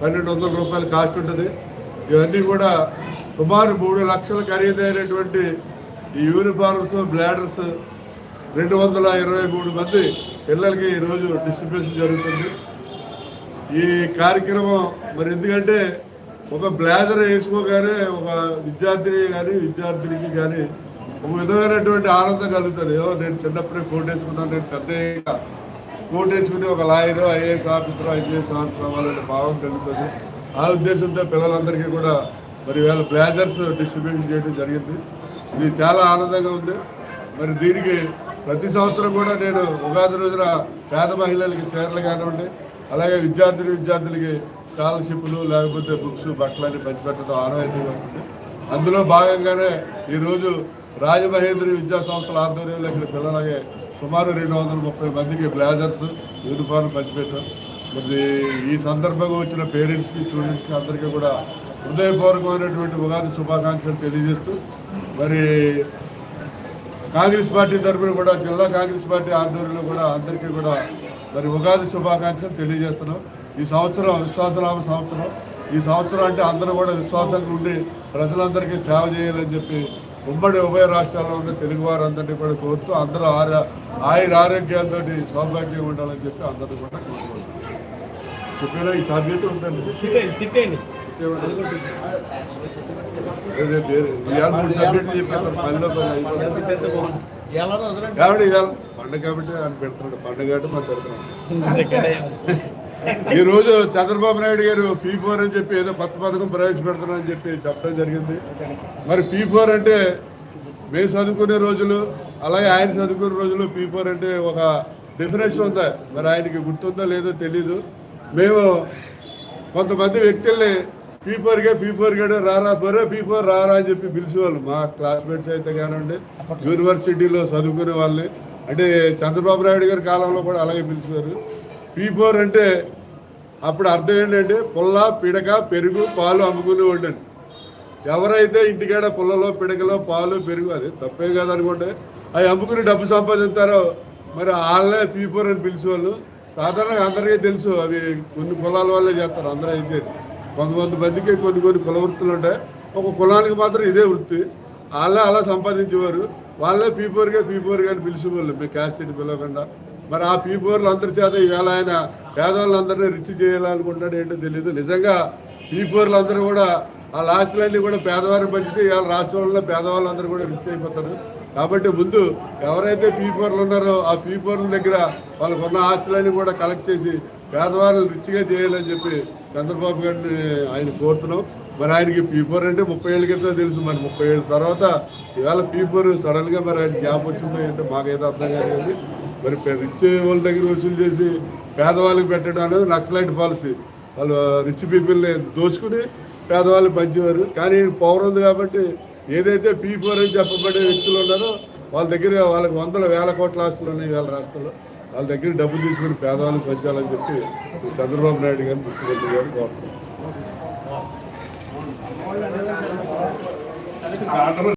పన్నెండు వందల రూపాయలు కాస్ట్ ఉంటుంది. ఇవన్నీ కూడా సుమారు మూడు లక్షల ఖరీదైనటువంటి ఈ యూనిఫార్మ్స్ బ్లాడర్స్ రెండు వందల ఇరవై మూడు మంది పిల్లలకి ఈరోజు డిస్ట్రిబ్యూషన్ జరుగుతుంది. ఈ కార్యక్రమం మరి ఎందుకంటే ఒక బ్లాజర్ వేసుకోగానే ఒక విద్యార్థిని కానీ విద్యార్థినికి కానీ ఒక విధమైనటువంటి ఆనందం కలుగుతుంది. ఏదో నేను చిన్నప్పుడే కోట్ వేసుకున్నాను నేను పెద్ద అయ్యాక వేసుకుని ఒక lawyer IAS officer IPS officer అవ్వాలంటే భావం కలుగుతుంది. ఆ ఉద్దేశంతో పిల్లలందరికీ కూడా మరి వేల బ్లేజర్స్ డిస్ట్రిబ్యూషన్ చేయడం జరిగింది. ఇది చాలా ఆనందంగా ఉంది. మరి దీనికి ప్రతి సంవత్సరం కూడా నేను ఉగాది రోజున పేద మహిళలకి చీరలు కానివ్వండి అలాగే విద్యార్థులు విద్యార్థులకి స్కాలర్షిప్లు లేకపోతే బుక్స్ బట్టలని పంచిపెట్టడం ఆనవాయితీగా ఉంటుంది అందులో భాగంగానే ఈరోజు రాజమహేంద్రి విద్యా సంస్థల ఆధ్వర్యంలో ఇక్కడ పిల్లలకి సుమారు రెండు వందల ముప్పై మందికి బ్లేజర్స్ యూనిఫామ్ పంచిపెట్టాం మరి ఈ సందర్భంగా వచ్చిన పేరెంట్స్కి స్టూడెంట్స్కి అందరికీ కూడా హృదయపూర్వకమైనటువంటి ఉగాది శుభాకాంక్షలు తెలియజేస్తూ మరి కాంగ్రెస్ పార్టీ తరఫున కూడా జిల్లా కాంగ్రెస్ పార్టీ ఆధ్వర్యంలో కూడా అందరికీ కూడా మరి ఉగాది శుభాకాంక్షలు తెలియజేస్తున్నాం. ఈ సంవత్సరం విశ్వాసనామ సంవత్సరం. ఈ సంవత్సరం అంటే అందరూ కూడా విశ్వాసంగా ఉండి ప్రజలందరికీ సేవ చేయాలని చెప్పి ఉమ్మడి ఉభయ రాష్ట్రాల్లో ఉన్న తెలుగు వారందరినీ కూడా కోరుతూ అందరూ ఆర ఆయుర ఆరోగ్యాలతో సౌభాగ్యం ఉండాలని చెప్పి అందరూ కూడా కోరుకుంటున్నాం. చెప్పిన ఈ సబ్జెక్ట్ ఉందండి. పండుగ కాబట్టి ఆయన పెడుతున్నాడు. పండుగ కాబట్టి మనం పెడుతున్నాం. ఈ రోజు చంద్రబాబు నాయుడు గారు పీ ఫోర్ అని చెప్పి ఏదో కొత్త పథకం ప్రవేశపెడుతున్నా అని చెప్పి చెప్పడం జరిగింది. మరి పీ ఫోర్ అంటే మేము చదువుకునే రోజులు అలాగే ఆయన చదువుకునే రోజులు పీ ఫోర్ అంటే ఒక డిఫరెన్స్ ఉందా? మరి ఆయనకి గుర్తుందో లేదో తెలీదు. మేము కొంతమంది వ్యక్తుల్ని పీ ఫోర్గా పీ ఫోర్ గడు రారా పోరే పీ ఫోర్ రారా అని చెప్పి పిలిచేవాళ్ళు. మా క్లాస్మేట్స్ అయితే కానివ్వండి యూనివర్సిటీలో చదువుకునే వాళ్ళని. అంటే చంద్రబాబు నాయుడు గారి కాలంలో కూడా అలాగే పిలిచేవారు. పీ ఫోర్ అంటే అప్పుడు అర్థం ఏంటంటే పుల్ల పిడక పెరుగు పాలు అమ్ముకునే వాళ్ళని. ఎవరైతే ఇంటికాడ పుల్లలో పిడకలో పాలు పెరుగు అది తప్పే కాదనుకుంటే అవి అమ్ముకుని డబ్బు సంపాదిస్తారో మరి వాళ్ళే పీపర్ అని పిలిచేవాళ్ళు. సాధారణంగా అందరికీ తెలుసు అవి కొన్ని కులాల వాళ్ళే చేస్తారు అందరూ అయితే. కొంతమంది మందికి కొన్ని కొన్ని కుల వృత్తులు ఉంటాయి. ఒక కులానికి మాత్రం ఇదే వృత్తి. వాళ్ళే అలా సంపాదించేవారు. వాళ్ళే పీపోర్గా పీపోర్గా అని పిలిచేవాళ్ళు. మీ క్యాస్ట్ పిలవకుండా. మరి ఆ పీపోర్లు అందరి చేత ఈవేళ ఆయన పేదవాళ్ళందరినీ రిచ్ చేయాలనుకుంటున్నాడు ఏంటో తెలియదు నిజంగా పీపూర్లు అందరూ కూడా ఆ లాస్ట్లన్నీ కూడా పేదవారికి పంచితే ఇవాళ రాష్ట్రంలో పేదవాళ్ళందరూ కూడా రిచ్ అయిపోతారు. కాబట్టి ముందు ఎవరైతే పీపోర్లు ఉన్నారో ఆ పీపూర్ల దగ్గర వాళ్ళకు ఉన్న ఆస్తులన్నీ కూడా కలెక్ట్ చేసి పేదవాళ్ళని రిచ్గా చేయాలని చెప్పి చంద్రబాబు గారిని ఆయన కోరుతున్నాం. మరి ఆయనకి పీపూర్ అంటే ముప్పై ఏళ్ళ క్రితం తెలుసు. మరి ముప్పై ఏళ్ళ తర్వాత ఇవాళ పీపూర్ సడన్గా మరి ఆయన గ్యాప్ వచ్చిందో ఏంటో మాకైతే అర్థం కాలేదు. మరి రిచ్ వాళ్ళ దగ్గర వసూలు చేసి పేదవాళ్ళకి పెట్టడం అనేది నక్సలైట్ పాలసీ. వాళ్ళు రిచ్ పీపుల్ని దోచుకుని పేదవాళ్ళు పంచేవారు. కానీ ఈయన పవర్ ఉంది కాబట్టి ఏదైతే పీ ఫోర్ అని చెప్పబడే వ్యక్తులు ఉన్నారో వాళ్ళ దగ్గర వాళ్ళకి వందల వేల కోట్ల ఆస్తులు ఉన్నాయి వేల రాష్ట్రాలు వాళ్ళ దగ్గర డబ్బు తీసుకుని పేదవాళ్ళకి పంచాలని చెప్పి చంద్రబాబు నాయుడు గారు ముఖ్యమంత్రి గారు కోరుతున్నారు